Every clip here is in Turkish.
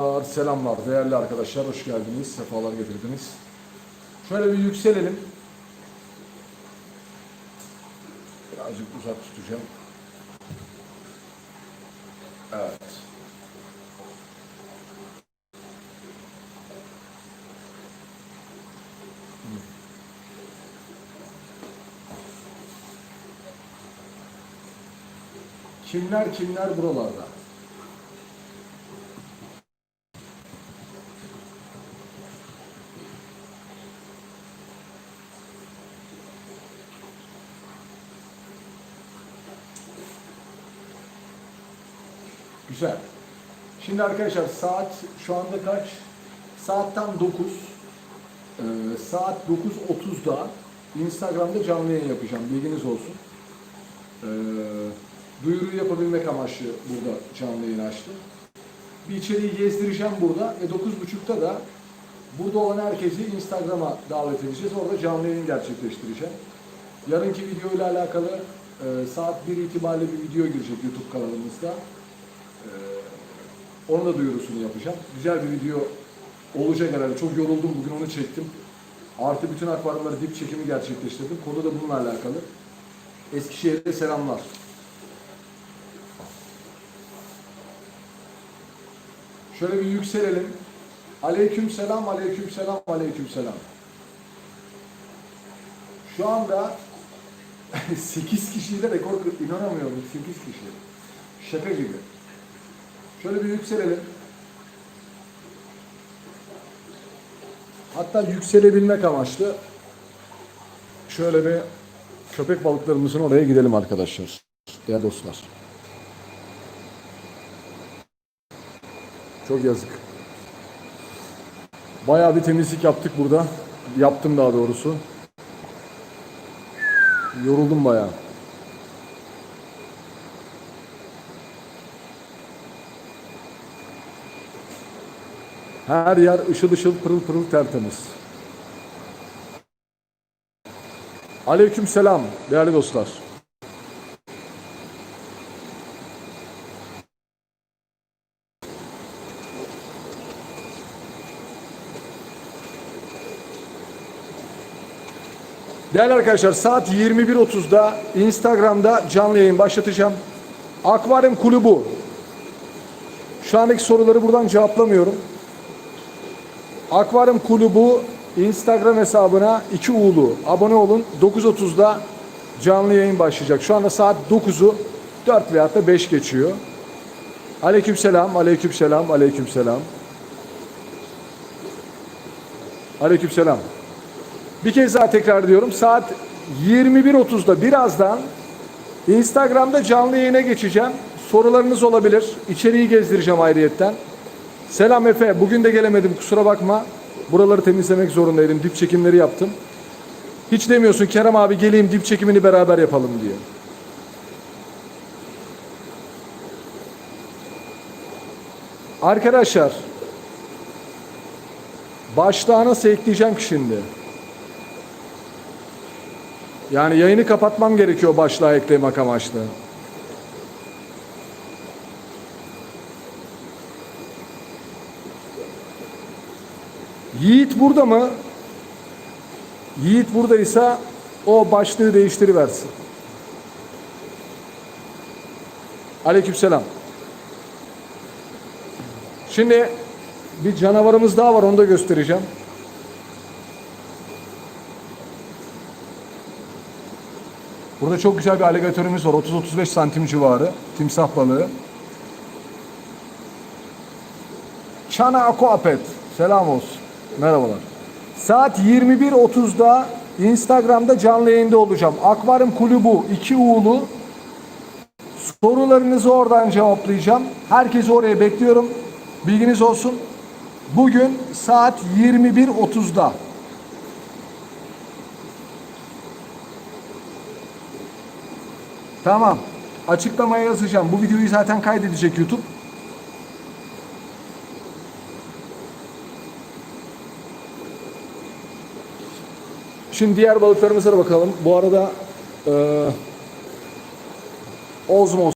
Selamlar değerli arkadaşlar, hoş geldiniz, sefalar getirdiniz. Şöyle bir yükselelim. Birazcık uzak tutacağım. Evet. Kimler kimler buralarda? Güzel. Şimdi arkadaşlar saat şu anda kaç? Saat tam 9. Ee, saat 9.30'da Instagram'da canlı yayın yapacağım. Bilginiz olsun. Ee, duyuru yapabilmek amaçlı burada canlı yayın açtım. Bir içeriği gezdireceğim burada ve 9.30'da da burada olan herkesi Instagram'a davet edeceğiz. Orada canlı yayın gerçekleştireceğim. Yarınki video ile alakalı e, saat 1 itibariyle bir video girecek YouTube kanalımızda. Ee, onun da duyurusunu yapacağım. Güzel bir video olacak herhalde. Çok yoruldum bugün onu çektim. Artı bütün akvaryumları dip çekimi gerçekleştirdim. Konu da bununla alakalı. Eskişehir'e selamlar. Şöyle bir yükselelim. Aleyküm selam, aleyküm selam, aleyküm selam. Şu anda 8 kişiyle rekor kır- inanamıyorum 8 kişi. Şaka gibi. Şöyle bir yükselelim. Hatta yükselebilmek amaçlı şöyle bir köpek balıklarımızın oraya gidelim arkadaşlar. Değerli dostlar. Çok yazık. Bayağı bir temizlik yaptık burada. Yaptım daha doğrusu. Yoruldum bayağı. Her yer ışıl ışıl pırıl pırıl tertemiz. Aleyküm selam değerli dostlar. Değerli arkadaşlar saat 21.30'da Instagram'da canlı yayın başlatacağım. Akvaryum Kulübü. Şu andaki soruları buradan cevaplamıyorum. Akvaryum Kulübü Instagram hesabına iki uğulu abone olun. 9.30'da canlı yayın başlayacak. Şu anda saat 9'u 4 veyahut da 5 geçiyor. Aleykümselam, aleykümselam, aleykümselam. Aleykümselam. Bir kez daha tekrar ediyorum. Saat 21.30'da birazdan Instagram'da canlı yayına geçeceğim. Sorularınız olabilir. İçeriği gezdireceğim ayrıyetten. Selam Efe. Bugün de gelemedim kusura bakma. Buraları temizlemek zorundaydım. Dip çekimleri yaptım. Hiç demiyorsun Kerem abi geleyim dip çekimini beraber yapalım diye. Arkadaşlar başlığa nasıl ekleyeceğim ki şimdi? Yani yayını kapatmam gerekiyor başlığa eklemek amaçlı. Yiğit burada mı? Yiğit buradaysa o başlığı değiştiriversin. Aleykümselam. Şimdi bir canavarımız daha var onu da göstereceğim. Burada çok güzel bir aligatörümüz var. 30-35 santim civarı. Timsah balığı. Çana Aquapet. Selam olsun. Merhabalar. Saat 21.30'da Instagram'da canlı yayında olacağım. Akvaryum Kulübü 2 Uğulu. Sorularınızı oradan cevaplayacağım. Herkesi oraya bekliyorum. Bilginiz olsun. Bugün saat 21.30'da. Tamam. Açıklamaya yazacağım. Bu videoyu zaten kaydedecek YouTube. Şimdi diğer balıklarımıza da bakalım. Bu arada e, Ozmos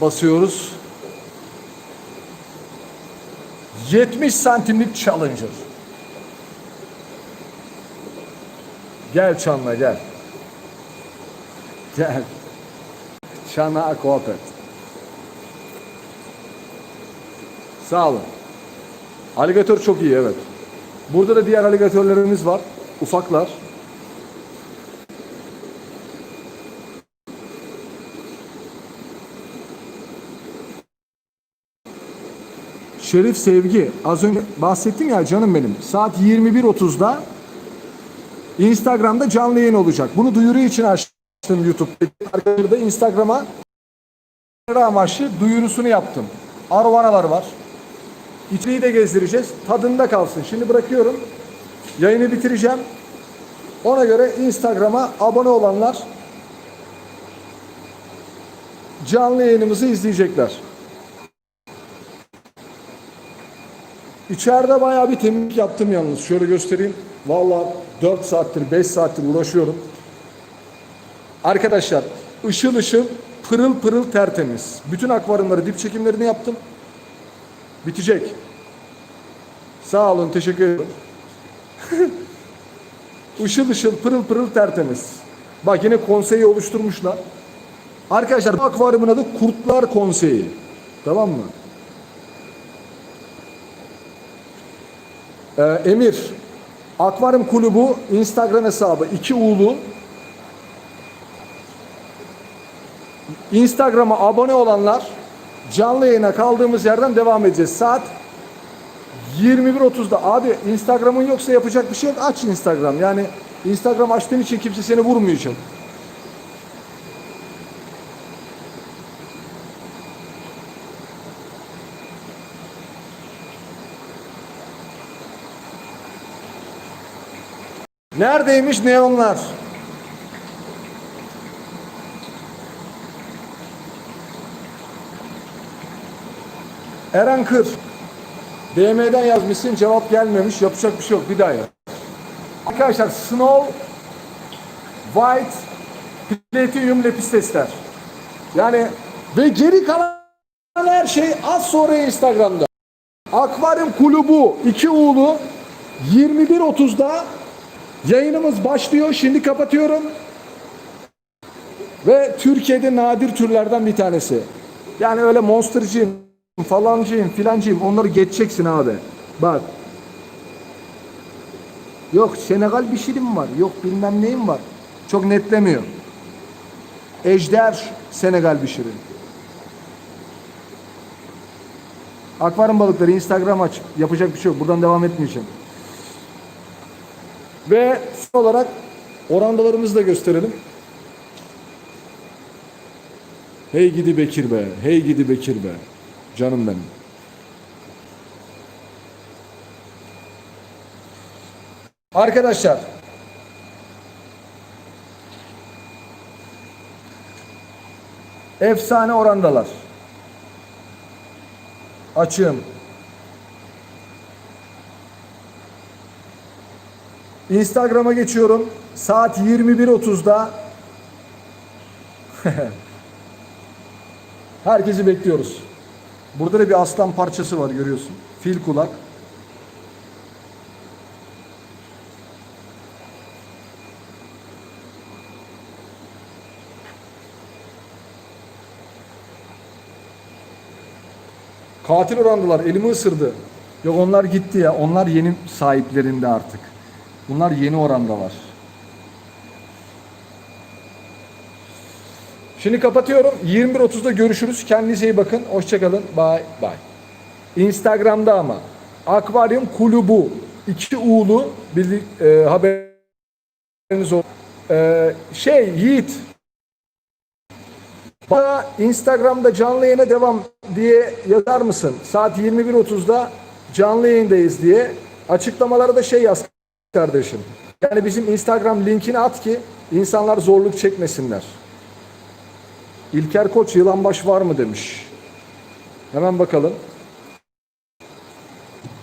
basıyoruz. 70 santimlik Challenger. Gel Çan'la gel. Gel. Çan'a aquapet. Sağ olun. Aligatör çok iyi evet. Burada da diğer aligatörlerimiz var. Ufaklar. Şerif Sevgi az önce bahsettim ya canım benim. Saat 21.30'da Instagram'da canlı yayın olacak. Bunu duyuru için açtım YouTube'da. Arkadaşlar da Instagram'a amaçlı duyurusunu yaptım. Arvanalar var. İçeriği de gezdireceğiz. Tadında kalsın. Şimdi bırakıyorum. Yayını bitireceğim. Ona göre Instagram'a abone olanlar canlı yayınımızı izleyecekler. İçeride bayağı bir temizlik yaptım yalnız. Şöyle göstereyim. Vallahi 4 saattir, 5 saattir uğraşıyorum. Arkadaşlar ışıl ışıl, pırıl pırıl tertemiz. Bütün akvaryumları, dip çekimlerini yaptım. Bitecek. Sağ olun, teşekkür ederim. Işıl ışıl, pırıl pırıl tertemiz. Bak yine konseyi oluşturmuşlar. Arkadaşlar bu akvaryumun adı Kurtlar Konseyi. Tamam mı? Ee, Emir, Akvaryum Kulübü Instagram hesabı iki Uğulu. Instagram'a abone olanlar canlı yayına kaldığımız yerden devam edeceğiz. Saat 21.30'da. Abi Instagram'ın yoksa yapacak bir şey yok. Aç Instagram. Yani Instagram açtığın için kimse seni vurmayacak. Neredeymiş neonlar? Eren Kır. DM'den yazmışsın cevap gelmemiş. Yapacak bir şey yok. Bir daha yap. Arkadaşlar Snow White Platinum Lepistesler. Yani ve geri kalan her şey az sonra Instagram'da. Akvaryum Kulübü 2 Uğulu 21.30'da yayınımız başlıyor. Şimdi kapatıyorum. Ve Türkiye'de nadir türlerden bir tanesi. Yani öyle monstercıyım, falancıyım, filancıyım onları geçeceksin abi. Bak. Yok Senegal bir şeyim var. Yok bilmem neyim var. Çok netlemiyor. Ejder Senegal bir şirin. Akvaryum balıkları Instagram aç. Yapacak bir şey yok. Buradan devam etmeyeceğim. Ve son olarak orandalarımızı da gösterelim. Hey gidi Bekir be. Hey gidi Bekir be. Canım benim. Arkadaşlar Efsane orandalar. Açığım. Instagram'a geçiyorum. Saat 21.30'da Herkesi bekliyoruz. Burada da bir aslan parçası var görüyorsun. Fil kulak. Katil orandılar. Elimi ısırdı. Yok onlar gitti ya. Onlar yeni sahiplerinde artık. Bunlar yeni orandalar. Şimdi kapatıyorum. 21.30'da görüşürüz. Kendinize iyi bakın. Hoşçakalın. Bye bye. Instagram'da ama Akvaryum Kulübü iki U'lu bir e, haberiniz olsun. E, şey Yiğit bana Instagram'da canlı yayına devam diye yazar mısın? Saat 21.30'da canlı yayındayız diye. Açıklamalara da şey yaz kardeşim. Yani bizim Instagram linkini at ki insanlar zorluk çekmesinler. İlker Koç yılanbaş var mı demiş. Hemen bakalım.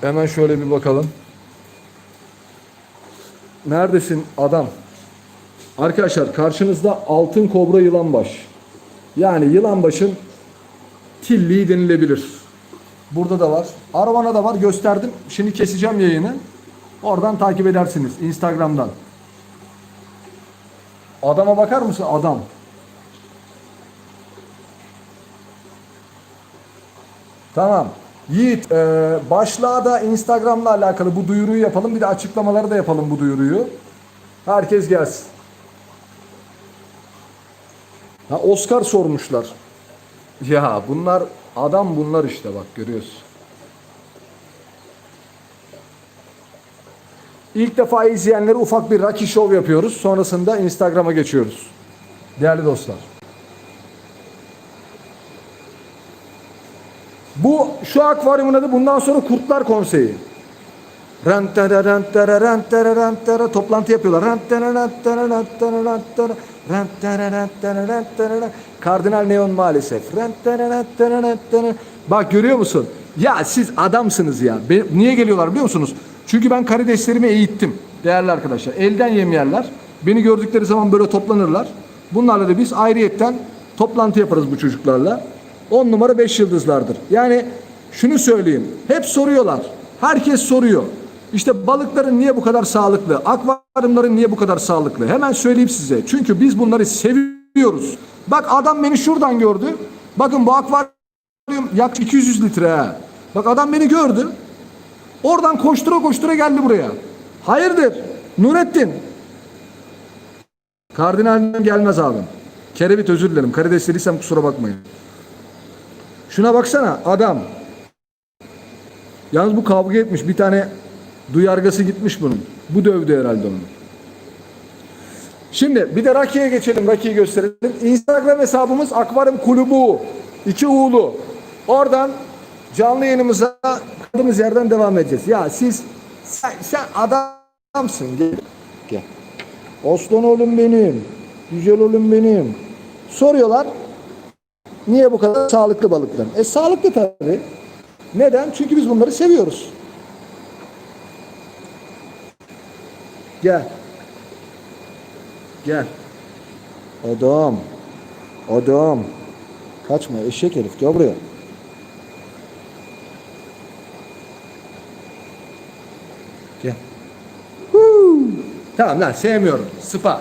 Hemen şöyle bir bakalım. Neredesin adam? Arkadaşlar karşınızda altın kobra yılanbaş. Yani yılanbaşın tilliği denilebilir. Burada da var. Aravana da var. Gösterdim. Şimdi keseceğim yayını. Oradan takip edersiniz. Instagram'dan. Adama bakar mısın? Adam. Tamam. Yiğit, e, başlığa da Instagram'la alakalı bu duyuruyu yapalım. Bir de açıklamaları da yapalım bu duyuruyu. Herkes gelsin. Ha, Oscar sormuşlar. Ya bunlar adam bunlar işte bak görüyorsun. İlk defa izleyenlere ufak bir Rocky Show yapıyoruz. Sonrasında Instagram'a geçiyoruz. Değerli dostlar. Bu şu akvaryumun adı bundan sonra Kurtlar Konseyi. Rantara rantara rantara rantara toplantı yapıyorlar. Rantara rantara rantara rantara rantara rantara rantara Kardinal Neon maalesef. Rantara rantara rantara Bak görüyor musun? Ya siz adamsınız ya. Be- niye geliyorlar biliyor musunuz? Çünkü ben karideslerimi eğittim değerli arkadaşlar. Elden yemeyenler beni gördükleri zaman böyle toplanırlar. Bunlarla da biz ayrıyetten toplantı yaparız bu çocuklarla. 10 numara 5 yıldızlardır. Yani şunu söyleyeyim. Hep soruyorlar. Herkes soruyor. İşte balıkların niye bu kadar sağlıklı? Akvaryumların niye bu kadar sağlıklı? Hemen söyleyeyim size. Çünkü biz bunları seviyoruz. Bak adam beni şuradan gördü. Bakın bu akvaryum yak 200 litre. Bak adam beni gördü. Oradan koştura koştura geldi buraya. Hayırdır? Nurettin. Kardinalden gelmez abim. Kerevit özür dilerim. Karidesliysem kusura bakmayın. Şuna baksana adam. Yalnız bu kavga etmiş. Bir tane duyargası gitmiş bunun. Bu dövdü herhalde onu. Şimdi bir de Raki'ye geçelim. Raki'yi gösterelim. Instagram hesabımız Akvaryum Kulübü. İki Uğulu. Oradan canlı yayınımıza kaldığımız yerden devam edeceğiz. Ya siz sen, sen adamsın. Gel. Gel. Osman oğlum benim. Güzel oğlum benim. Soruyorlar. Niye bu kadar sağlıklı balıklar? E sağlıklı tabii. Neden? Çünkü biz bunları seviyoruz. Gel. Gel. Adam. Adam. Kaçma eşek herif gel buraya. Gel. Huu. Tamam lan sevmiyorum. Spa.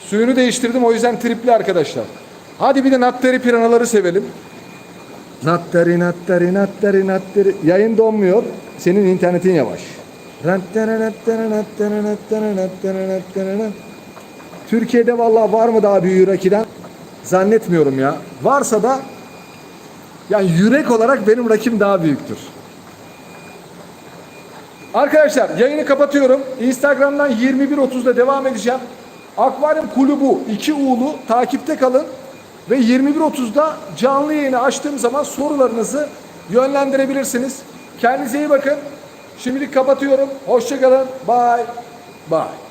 Suyunu değiştirdim o yüzden tripli arkadaşlar. Hadi bir de nattari piranaları sevelim. Nattari nattari nattari nattari. Yayın donmuyor. Senin internetin yavaş. Türkiye'de vallahi var mı daha büyüğü rakiden? Zannetmiyorum ya. Varsa da yani yürek olarak benim rakim daha büyüktür. Arkadaşlar yayını kapatıyorum. Instagram'dan 21.30'da devam edeceğim. Akvaryum Kulübü 2 Uğulu takipte kalın. Ve 21.30'da canlı yayını açtığım zaman sorularınızı yönlendirebilirsiniz. Kendinize iyi bakın. Şimdilik kapatıyorum. Hoşçakalın. Bye. Bye.